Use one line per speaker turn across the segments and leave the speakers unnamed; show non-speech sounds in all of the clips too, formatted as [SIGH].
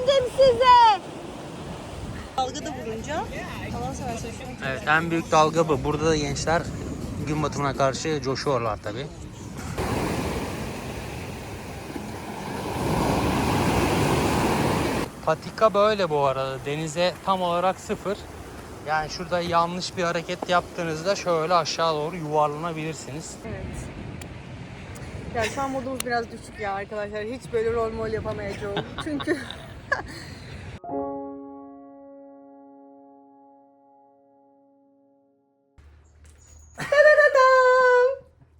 Güvendim size.
Dalga da vurunca Allah seversen şunu
Evet en büyük dalga bu. Burada da gençler gün batımına karşı coşuyorlar tabi. Patika böyle bu arada. Denize tam olarak sıfır. Yani şurada yanlış bir hareket yaptığınızda şöyle aşağı doğru yuvarlanabilirsiniz.
Evet. Ya şu an modumuz biraz düşük ya arkadaşlar. Hiç böyle rol mol yapamayacağım. [LAUGHS] Çünkü!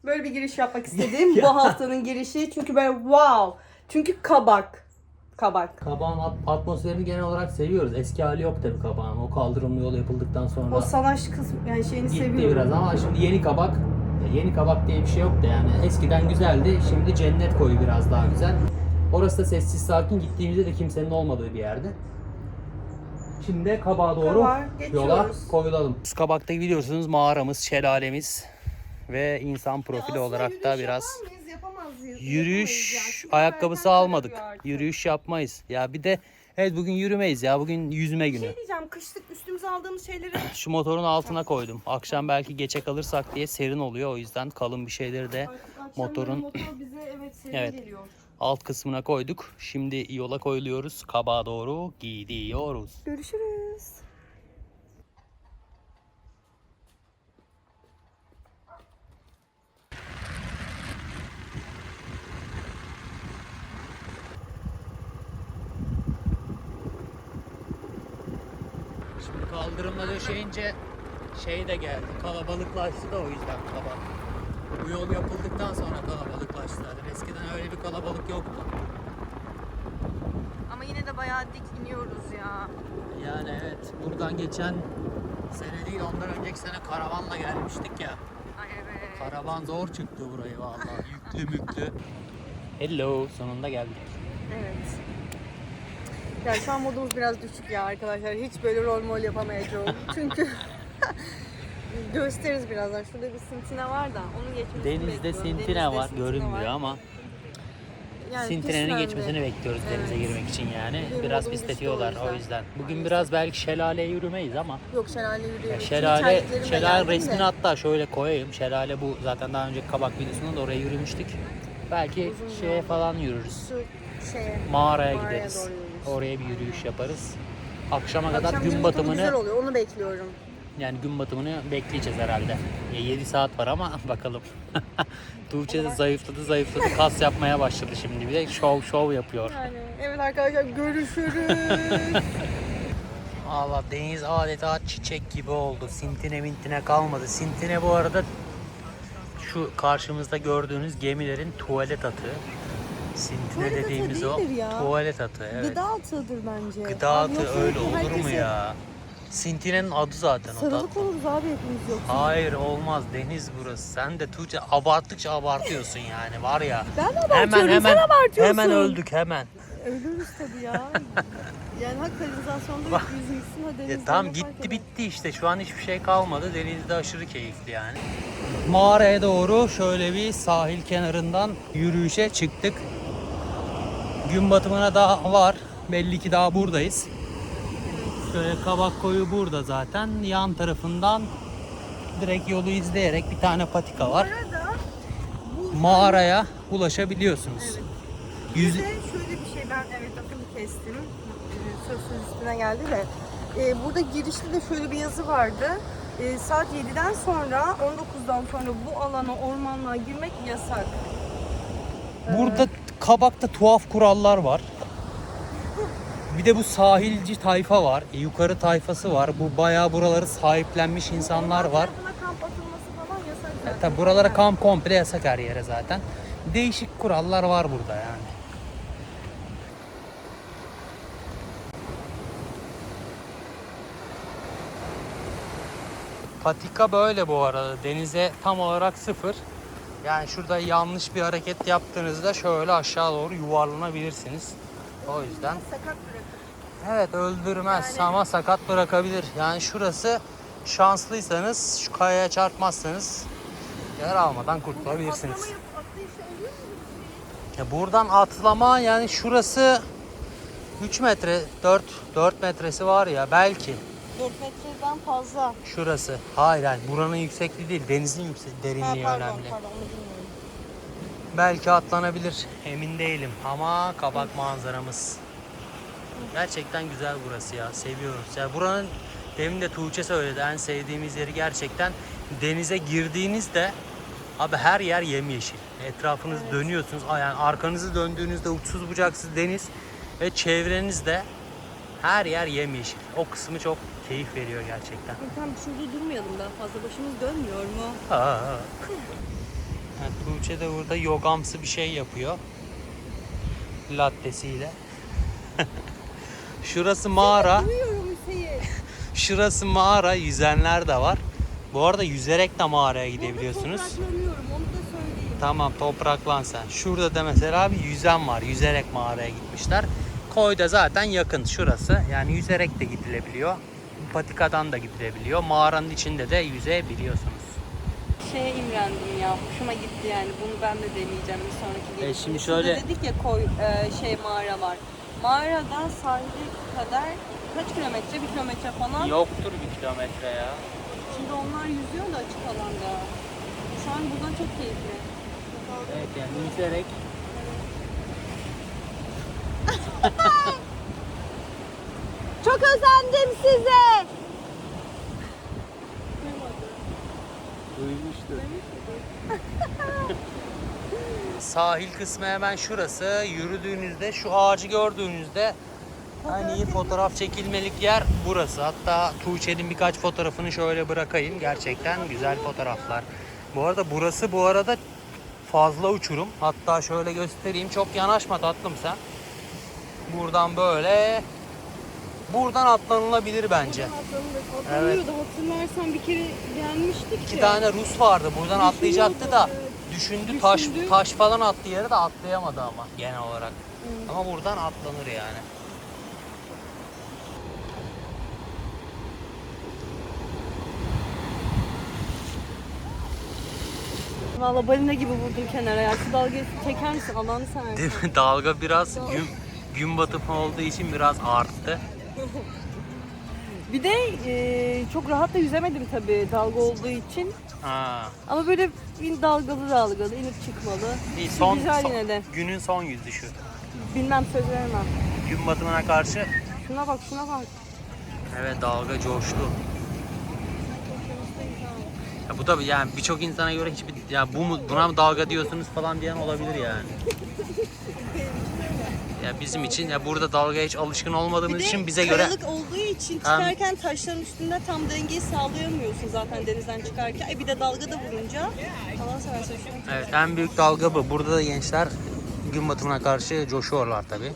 Böyle bir giriş yapmak istedim. [LAUGHS] Bu haftanın girişi. Çünkü böyle wow. Çünkü kabak. Kabak.
Kabağın at- atmosferini genel olarak seviyoruz. Eski hali yok tabi kabağın. O kaldırımlı yol yapıldıktan sonra
O salaş kısmı yani şeyini
gitti
seviyorum.
biraz ama şimdi yeni kabak yeni kabak diye bir şey yoktu yani. Eskiden güzeldi. Şimdi cennet koyu biraz daha güzel. Orası da sessiz sakin. Gittiğimizde de kimsenin olmadığı bir yerde. Şimdi de kabağa doğru
Kabağa geçiyoruz.
yola koyulalım. Kabak'ta biliyorsunuz mağaramız, şelalemiz ve insan profili
Aslında
olarak
yürüyüş
da
yapar
biraz
mıyız? Yapamaz mıyız?
yürüyüş
Yapamayız ya. Çünkü
ayakkabısı
zaten
almadık.
artık.
Yürüyüş yapmayız. Ya bir de evet bugün yürümeyiz ya. Bugün yüzme
Bir
günü.
şey diyeceğim. Kışlık üstümüze aldığımız şeyleri
Şu motorun altına koydum. Akşam belki geçe kalırsak diye serin oluyor. O yüzden kalın bir şeyleri de
Akşamları
motorun
motor bize evet serin
Evet.
geliyor.
Alt kısmına koyduk. Şimdi yola koyuluyoruz. Kabağa doğru gidiyoruz.
Görüşürüz.
Şimdi kaldırımla döşeyince şey de geldi. Kalabalıklaştı da o yüzden kabak. Bu yol yapıldıktan sonra kalabalıklaştı zaten. Eskiden öyle bir kalabalık yoktu.
Ama yine de bayağı dik iniyoruz ya.
Yani evet buradan geçen sene değil ondan önceki sene karavanla gelmiştik ya.
Ay evet.
Karavan zor çıktı burayı vallahi. Yüklü müklü. Hello sonunda geldik.
Evet. Ya şu an modumuz biraz düşük ya arkadaşlar. Hiç böyle rol mol yapamayacağım. Çünkü [LAUGHS] gösteririz birazdan. Şurada bir sintine var da onun geçmesini
Denizde
bekliyorum.
sintine
Denizde
var
sintine
görünmüyor
var.
ama
Yani
sintinenin
pislendi.
geçmesini bekliyoruz denize
Evet.
girmek için yani.
Bugün
Biraz
düştü o
o
yüzden.
yüzden. Bugün biraz belki şelaleye yürümeyiz ama
Yok şelale.
Ya
Çünkü
şelale,
terliklerimle
şelale
geldim
resmini
de.
hatta şöyle koyayım. Şelale bu zaten daha önceki kabak videosunda da oraya yürümüştük. Belki
Uzun
şeye
yol.
falan yürürüz.
Şu şeye.
Mağaraya, gideriz.
doğru.
Oraya bir yürüyüş yaparız. Akşama kadar
Akşam
gün
gün batımı güzel
batımını
oluyor. Onu bekliyorum.
Yani gün batımını bekleyeceğiz herhalde. 7 saat var ama [LAUGHS] bakalım. [LAUGHS] Tuğçe de zayıfladı zayıfladı kas yapmaya başladı şimdi bir de şov şov yapıyor.
Yani evet arkadaşlar görüşürüz. [LAUGHS]
Allah deniz adeta çiçek gibi oldu. Sintine mintine kalmadı. Sintine bu arada şu karşımızda gördüğünüz gemilerin tuvalet atığı. Sintine
Tuvalet
dediğimiz o
değildir ya.
tuvalet atığı. Evet.
Gıda atığıdır bence.
Gıda
yoksa
öyle olur mu ya? Sintine'nin adı zaten o.
Sarılık oluruz abi hepimiz yoksa.
Hayır olmaz deniz burası. Sen de Tuğçe abarttıkça abartıyorsun yani var ya.
Ben de
Hemen
abartıyorum
hemen
sen abartıyorsun.
hemen öldük hemen.
Ölürüz tabii ya. [LAUGHS] yani ha kanalizasyonda yüzmüşsün ha denizde.
Ya
fark
gitti bitti işte şu an hiçbir şey kalmadı. Denizde aşırı keyifli yani. Mağaraya doğru şöyle bir sahil kenarından yürüyüşe çıktık. Gün batımına daha var. Belli ki daha buradayız. Şöyle kabak koyu burada zaten. Yan tarafından direkt yolu izleyerek bir tane patika var.
Bu
Mağaraya ulaşabiliyorsunuz.
Evet.
Yüz...
Bize şöyle bir şey ben evet lafını kestim. Ee, Söz söz üstüne geldi de. Ee, burada girişte de şöyle bir yazı vardı. Ee, saat 7'den sonra 19'dan sonra bu alana ormanlığa girmek yasak.
Burada kabakta tuhaf kurallar var. Bir de bu sahilci tayfa var. e, Yukarı tayfası var. Bu bayağı buraları sahiplenmiş insanlar var.
Kamp atılması falan yasak
E,
zaten.
buralara kamp komple yasak her yere zaten. Değişik kurallar var burada yani. Patika böyle bu arada. Denize tam olarak sıfır. Yani şurada yanlış bir hareket yaptığınızda şöyle aşağı doğru yuvarlanabilirsiniz. O yüzden
Sakat bırakın.
Evet öldürmez
Yani-
ama sakat bırakabilir. Yani şurası şanslıysanız şu kayaya çarpmazsanız yer almadan kurtulabilirsiniz. Ya buradan atlama yani şurası 3 metre 4 4 metresi var ya belki
4 metreden fazla.
şurası. Hayır yani buranın yüksekliği değil denizin yüksek
Ha,
derinliği
pardon,
önemli.
pardon.
Belki atlanabilir emin değilim ama kabak manzaramız. Gerçekten güzel burası ya seviyoruz. Ya buranın demin de Tuğçe söyledi en sevdiğimiz yeri gerçekten denize girdiğinizde abi her yer yemyeşil. Etrafınız dönüyorsunuz yani arkanızı döndüğünüzde uçsuz bucaksız deniz ve çevrenizde her yer yemyeşil. O kısmı çok keyif veriyor gerçekten.
Tam şurada durmayalım daha fazla. Başımız dönmüyor mu?
Aa. Yani Tuğçe de burada yogamsı bir şey yapıyor. Lattesiyle. [LAUGHS] Şurası mağara.
Duyuyorum Hüseyin.
Şurası mağara. Yüzenler de var. Bu arada yüzerek de mağaraya gidebiliyorsunuz.
Topraklanıyorum onu da söyleyeyim.
Tamam topraklan sen. Şurada da mesela bir yüzen var. Yüzerek mağaraya gitmişler. Koyda zaten yakın şurası. Yani yüzerek de gidilebiliyor. Patikadan da gidilebiliyor. Mağaranın içinde de yüzebiliyorsunuz.
Şeye imrendim ya. Hoşuma gitti yani. Bunu ben de deneyeceğim bir sonraki gelişimde.
E, şimdi
Şurada
şöyle-
dedik ya koy e, şey mağara var. Mağaradan sahile kadar kaç kilometre? Bir kilometre falan.
Yoktur bir kilometre ya.
Şimdi onlar yüzüyor da açık alanda. Şu an buradan çok keyifli.
Evet yani yüzerek [LAUGHS]
Çok özendim size.
duymuştur. Sahil kısmı hemen şurası. Yürüdüğünüzde şu ağacı gördüğünüzde hani iyi fotoğraf çekilmelik yer burası. Hatta Tuğçe'nin birkaç fotoğrafını şöyle bırakayım. Gerçekten güzel fotoğraflar. Bu arada burası bu arada fazla uçurum. Hatta şöyle göstereyim. Çok yanaşma tatlım sen. Buradan böyle buradan atlanılabilir bence.
Atlanıyordu. Hatırlarsan bir kere gelmiştik
İki
ya.
tane Rus vardı. Buradan atlayacaktı da düşündü taş
Düşündü.
taş falan attı yere de atlayamadı ama genel olarak. Ama buradan atlanır yani.
Valla balina gibi vurdum kenara ya. Şu dalgayı çeker misin? Allah'ını seversen.
Değil mi? Dalga biraz gün, gün batımı olduğu için biraz arttı. [LAUGHS]
Bir de e, çok rahat da yüzemedim tabii dalga olduğu için.
Ha.
Ama böyle in dalgalı dalgalı inip çıkmalı.
İyi, son,
Güzel
son-
yine de.
günün son yüzüşü.
Bilmem söz veremem.
Gün batımına karşı
Şuna bak şuna bak.
evet dalga coştu. Ya bu da yani birçok insana göre hiçbir ya bu mu buna mı dalga diyorsunuz falan diyen olabilir yani. Ya bizim için ya burada dalgaya hiç alışkın olmadığımız için bize göre
kayalık olduğu için
Tam-
çıkarken taşların üstünde tam dengeyi sağlayamıyorsun zaten denizden çıkarken. E bir de dalga da vurunca. Allah seversen şu
evet en büyük dalga bu. Burada da gençler gün batımına karşı coşuyorlar tabi.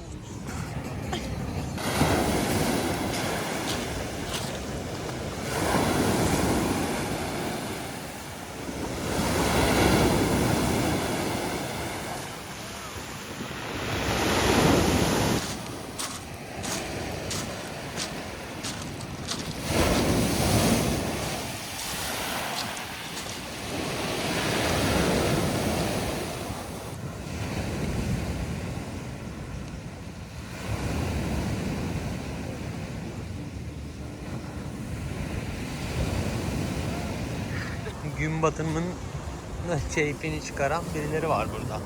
Gün batımının keyfini çıkaran birileri var burada.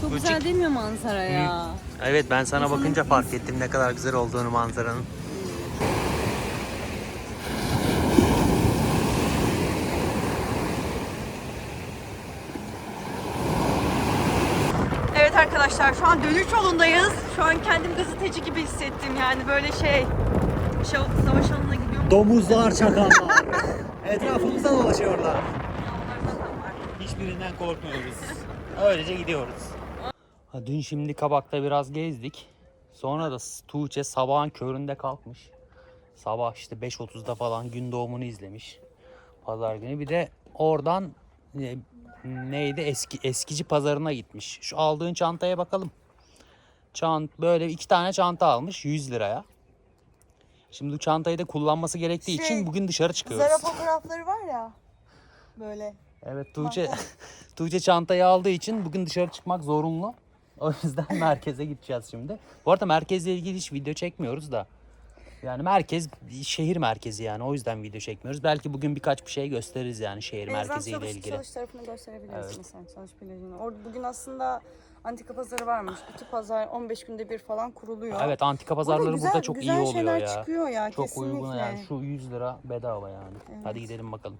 Çok
Bu
güzel değil mi manzara ya?
Evet ben sana
İnsanın-
bakınca fark ettim ne kadar güzel olduğunu manzaranın.
Evet arkadaşlar şu an dönüş yolundayız. Şu an kendim gazeteci gibi hissettim yani böyle şey. Savaş alanına gidiyorum.
Domuzlar, çakallar. Etrafımızda dolaşıyorlar. Hiçbirinden korkmuyoruz. Öylece gidiyoruz. Ha, dün şimdi Kabak'ta biraz gezdik. Sonra da Tuğçe sabahın köründe kalkmış. Sabah işte 5.30'da falan gün doğumunu izlemiş. Pazar günü. Bir de oradan e, neydi eski eskici pazarına gitmiş. Şu aldığın çantaya bakalım. Çant böyle iki tane çanta almış 100 liraya. Şimdi bu çantayı da kullanması gerektiği
Şey,
için bugün dışarı çıkıyoruz.
Zara fotoğrafları var ya. Böyle.
Evet Tuğçe [LAUGHS] Tuğçe çantayı aldığı için bugün dışarı çıkmak zorunlu. O yüzden [LAUGHS] merkeze gideceğiz şimdi. Bu arada merkezle ilgili hiç video çekmiyoruz da. Yani merkez şehir merkezi yani o yüzden video çekmiyoruz. Belki bugün birkaç bir şey gösteririz yani şehir
En azından
merkeziyle
çalış,
ilgili.
çalış tarafını gösterebiliriz
Evet.
mesela çalış plajını. Orada bugün aslında antika pazarı varmış. İki pazar 15 günde bir falan kuruluyor.
Evet antika
Burada
pazarları
güzel-
burada çok iyi
güzel
oluyor
şeyler
ya.
çıkıyor ya
Çok
kesinlikle.
uygun yani. Şu 100 lira bedava yani. Hadi gidelim bakalım.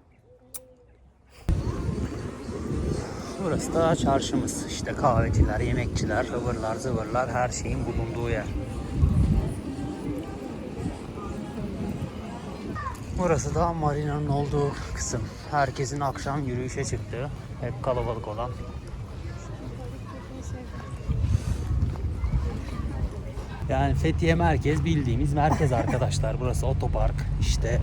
Burası da çarşımız. İşte kahveciler, yemekçiler, ıvırlar, zıvırlar her şeyin bulunduğu yer. Burası da marinanın olduğu kısım. Herkesin akşam yürüyüşe çıktığı, hep kalabalık olan. Yani Fethiye merkez bildiğimiz merkez arkadaşlar. Burası otopark, işte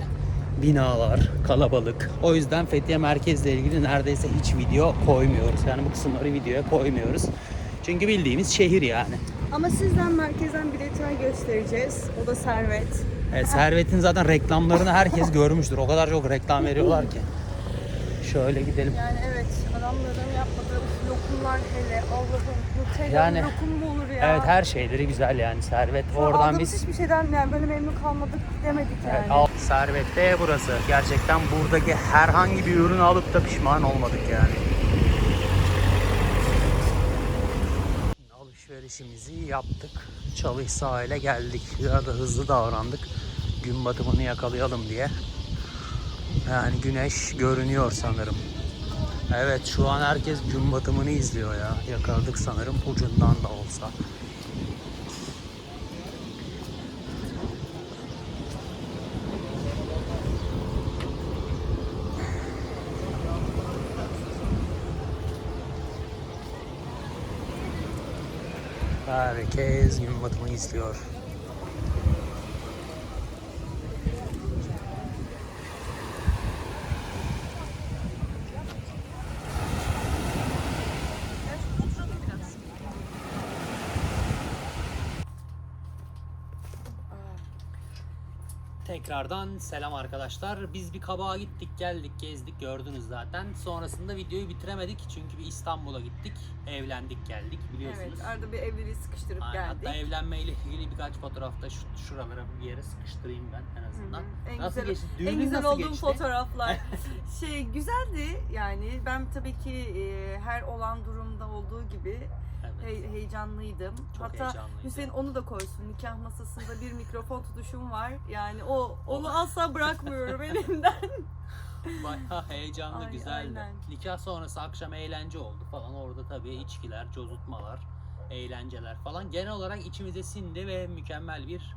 binalar, kalabalık. O yüzden Fethiye merkezle ilgili neredeyse hiç video koymuyoruz. Yani bu kısımları videoya koymuyoruz. Çünkü bildiğimiz şehir yani.
Ama sizden merkezden biletler göstereceğiz. O da servet.
Evet, Servet'in zaten reklamlarını herkes görmüştür. O kadar çok reklam veriyorlar ki. Şöyle gidelim.
Yani evet adamların lokumlar hele Allah'ım Nutella
Yani-
lokum mu olur ya?
Evet her şeyleri güzel yani Servet.
Şu an
Oradan biz
hiçbir şeyden yani böyle memnun kalmadık demedik yani.
Evet, al- Servet'te burası. Gerçekten buradaki herhangi bir ürünü alıp da pişman olmadık yani. Alışverişimizi yaptık. Çalış sahile geldik. Biraz da hızlı davrandık. Gün batımını yakalayalım diye. Yani güneş görünüyor sanırım. Evet şu an herkes gün batımını izliyor ya. Yakaladık sanırım ucundan da olsa. Herkes gün batımını izliyor. Tekrardan selam arkadaşlar. Biz bir kabağa gittik, geldik, gezdik, gördünüz zaten. Sonrasında videoyu bitiremedik çünkü bir İstanbul'a gittik, evlendik, geldik biliyorsunuz.
Evet arada bir evliliği sıkıştırıp
Aynen,
geldik.
Hatta evlenmeyle ilgili birkaç fotoğrafta şu, şuralara bir yere sıkıştırayım ben en azından.
En
Nasıl
güzel,
geçti?
en
Düğünün
güzel
nasıl
olduğum
geçti?
fotoğraflar. [LAUGHS] şey güzeldi yani ben tabii ki e, her olan durumda olduğu gibi. He- heyecanlıydım.
Çok
Hatta
heyecanlıydı.
Hüseyin onu da koysun. Nikah masasında bir mikrofon tutuşum var. Yani o onu asla bırakmıyorum [LAUGHS] elimden.
Bayağı heyecanlı,
Ay,
güzeldi.
aynen.
Nikah sonrası akşam eğlence oldu falan. Orada tabii içkiler, cozutmalar, eğlenceler falan. Genel olarak içimize sindi ve mükemmel bir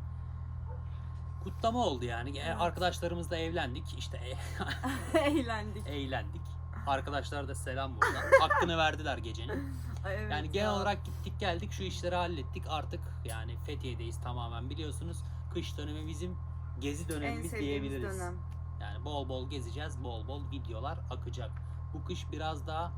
kutlama oldu yani. E,
Evet.
Arkadaşlarımızla evlendik. İşte e- [LAUGHS]
Eğlendik.
eğlendik. Arkadaşlar da selam buradan. Hakkını verdiler gecenin. [LAUGHS]
Ay, evet
Yani genel
ya.
olarak gittik geldik şu işleri hallettik. Artık yani Fethiye'deyiz tamamen biliyorsunuz. Kış dönemi bizim gezi dönemimiz diyebiliriz.
dönem.
Yani bol bol gezeceğiz, bol bol videolar akacak. Bu kış biraz daha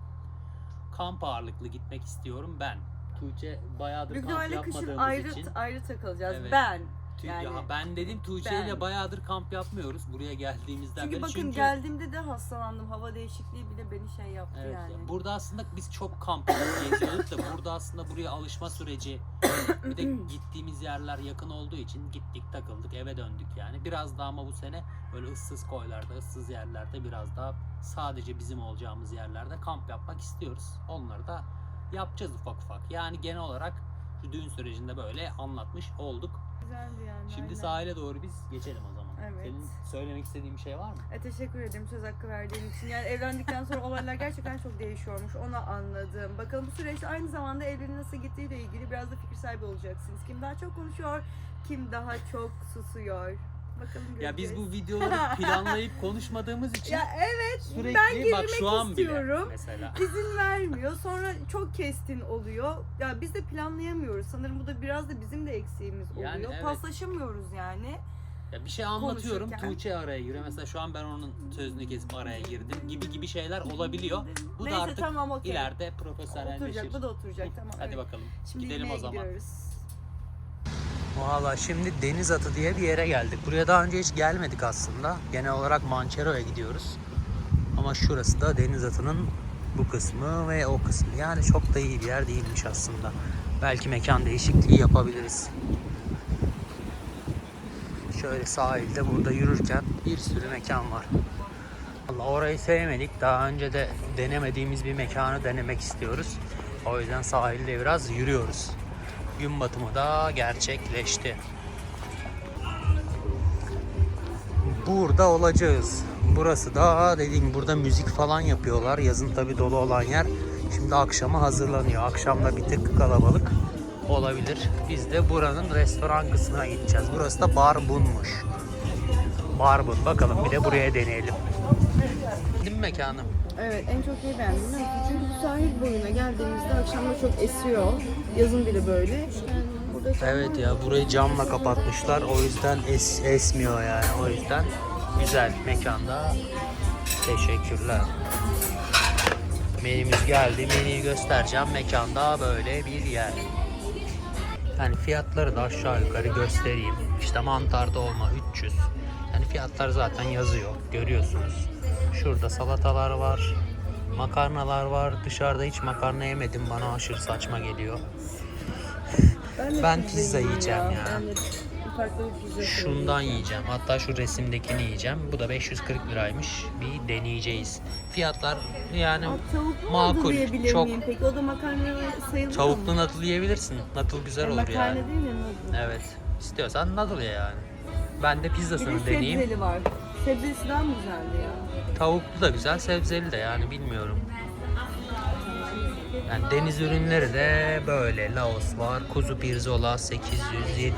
kamp ağırlıklı gitmek istiyorum ben. Tuğçe bayağıdır
Büyük
kamp
ihtimalle kışın
yapmadığımız
ayrı
için.
ayrı takılacağız.
Evet.
Ben. Yani
ya ben dedim Tuğçe
ben.
ile bayağıdır kamp yapmıyoruz buraya geldiğimizden
Çünkü
beri.
bakın geldiğimde de hastalandım. Hava değişikliği bile beni şey yaptı
Evet,
yani.
ya burada aslında biz çok kamp yapıp geziyorduk da burada aslında buraya alışma süreci bir de [CLEARS THROAT] gittiğimiz yerler yakın olduğu için gittik takıldık eve döndük yani. Biraz daha ama bu sene böyle ıssız koylarda ıssız yerlerde biraz daha sadece bizim olacağımız yerlerde kamp yapmak istiyoruz. Onları da yapacağız ufak ufak. Yani genel olarak şu düğün sürecinde böyle anlatmış olduk.
Güzeldi yani.
Şimdi
aynen.
sahile doğru biz geçelim o zaman.
Evet.
Senin söylemek istediğin bir şey var mı?
E, teşekkür ederim söz hakkı verdiğin için. Yani evlendikten sonra olaylar gerçekten çok değişiyormuş. Onu anladım. Bakalım bu süreçte aynı zamanda evliliğin nasıl gittiğiyle ilgili biraz da fikir sahibi olacaksınız. Kim daha çok konuşuyor, kim daha çok susuyor. Bakalım.
Ya biz bu videoları [LAUGHS] planlayıp konuşmadığımız için
Ya evet
sürekli
ben
bak
girmek
şu an bile
istiyorum.
mesela. [LAUGHS]
izin vermiyor. Sonra çok kestin oluyor. Ya biz de planlayamıyoruz. Sanırım bu da biraz da bizim de eksiğimiz oluyor.
Yani evet.
Paslaşamıyoruz yani.
Ya bir şey anlatıyorum
Konuşurken.
Tuğçe araya giriyor. Mesela şu an ben onun sözünü kesip araya girdim gibi gibi şeyler olabiliyor. Bu
Neyse
da artık
tamam okey.
ileride profesyonelleşir.
Oturacak bu da oturacak tamam.
Hadi
evet.
bakalım.
Şimdi
Gidelim
yemeğe
o zaman.
gidiyoruz.
Valla şimdi deniz atı diye bir yere geldik. Buraya daha önce hiç gelmedik aslında. Genel olarak Mançero'ya gidiyoruz. Ama şurası da deniz atının bu kısmı ve o kısmı. Yani çok da iyi bir yer değilmiş aslında. Belki mekan değişikliği yapabiliriz. Şöyle sahilde burada yürürken bir sürü mekan var. Allah orayı sevmedik. Daha önce de denemediğimiz bir mekanı denemek istiyoruz. O yüzden sahilde biraz yürüyoruz. Gün batımı da gerçekleşti. Burada olacağız. Burası da dediğim burada müzik falan yapıyorlar. Yazın tabi dolu olan yer. Şimdi akşama hazırlanıyor. Akşamda bir tık kalabalık olabilir. Biz de buranın restoran kısmına gideceğiz. Burası da Barbun'muş. Barbun. Bakalım bir de buraya deneyelim. Mi mekanım?
Evet en çok neyi beğendim? Çünkü sahil boyuna geldiğimizde akşamda çok esiyor. Yazın bile böyle.
Evet ya burayı camla kapatmışlar. O yüzden es, esmiyor yani. O yüzden güzel mekanda. Teşekkürler. Menümüz geldi. Menüyü göstereceğim. Mekanda böyle bir yer. Yani fiyatları da aşağı yukarı göstereyim. İşte mantar dolma 300. Yani fiyatlar zaten yazıyor. Görüyorsunuz. Şurada salatalar var. Makarnalar var. Dışarıda hiç makarna yemedim. Bana aşırı saçma geliyor.
de
ben pizza yiyeceğim ya.
Ben de farklı bir pizza
Şundan yiyeceğim. Hatta şu resimdekini yiyeceğim. Bu da 540 liraymış. Bir deneyeceğiz. Fiyatlar yani
Aa, tavuklu
Makul, çok.
miyim peki? O da makarna sayılır
tavuklu
mı?
noodle yiyebilirsin. Noodle güzel olur
Makarna
yani.
değil mi?
Evet. İstiyorsan noodle ye yani. Ben de pizza
Bir de
deneyeyim.
sebzeli var. Sebzesi daha mı güzeldi ya?
Tavuklu da güzel, sebzeli de yani bilmiyorum. Yani deniz ürünleri de böyle. Laos var, kuzu pirzola 800,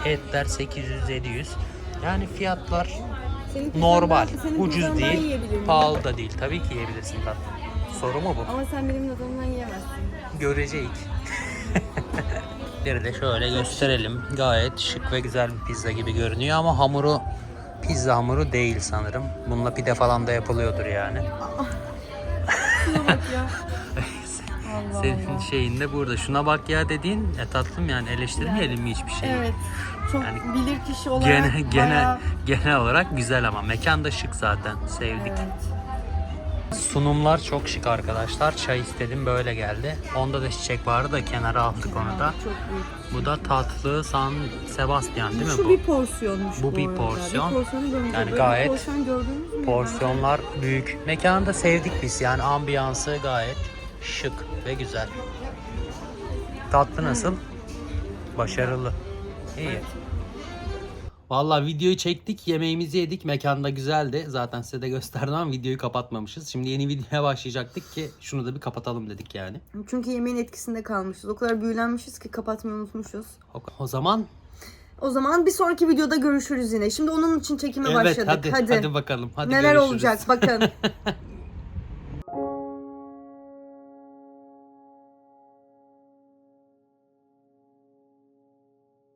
etler 800-700. Yani fiyatlar
Senin
normal,
senin
ucuz değil, pahalı da değil. Tabii ki yiyebilirsin tatlım. Soru mu bu?
Ama sen benim nadımdan yiyemezsin.
Görecek. [LAUGHS] Bir de şöyle gösterelim. Gayet şık ve güzel bir pizza gibi görünüyor ama hamuru pizza hamuru değil sanırım. Bununla pide falan da yapılıyordur yani.
Şuna bak [LAUGHS] ya. Allah
Senin
Allah.
şeyin de burada. Şuna bak ya dediğin e tatlım yani eleştirmeyelim mi hiçbir şeyi?
Evet. Çok
Yani
bilir kişi olarak
Gene, genel,
bayağı...
genel olarak güzel ama mekan da şık zaten. Sevdik.
Evet.
Sunumlar çok şık arkadaşlar. Çay istedim böyle geldi. Onda da çiçek vardı da kenara aldık onu da.
Çok büyük.
Bu da tatlı San Sebastian değil mi
Şu
bu?
bir porsiyonmuş Bu
bir
arada.
porsiyon.
Bir porsiyonu görünce
Yani
böyle
gayet
bir porsiyon gördünüz mü?
Porsiyonlar büyük. Mekanı da sevdik biz. Yani ambiyansı gayet şık ve güzel. Tatlı nasıl? Başarılı. İyi. Vallahi videoyu çektik, yemeğimizi yedik. Mekanda güzeldi. Zaten size de gösterdim ama videoyu kapatmamışız. Şimdi yeni videoya başlayacaktık ki şunu da bir kapatalım dedik yani.
Çünkü yemeğin etkisinde kalmışız. O kadar büyülenmişiz ki kapatmayı unutmuşuz.
O, o zaman
O zaman bir sonraki videoda görüşürüz yine. Şimdi onun için çekime
evet
başladık.
hadi, hadi bakalım. Hadi
Neler
görüşürüz.
olacak bakın. [LAUGHS]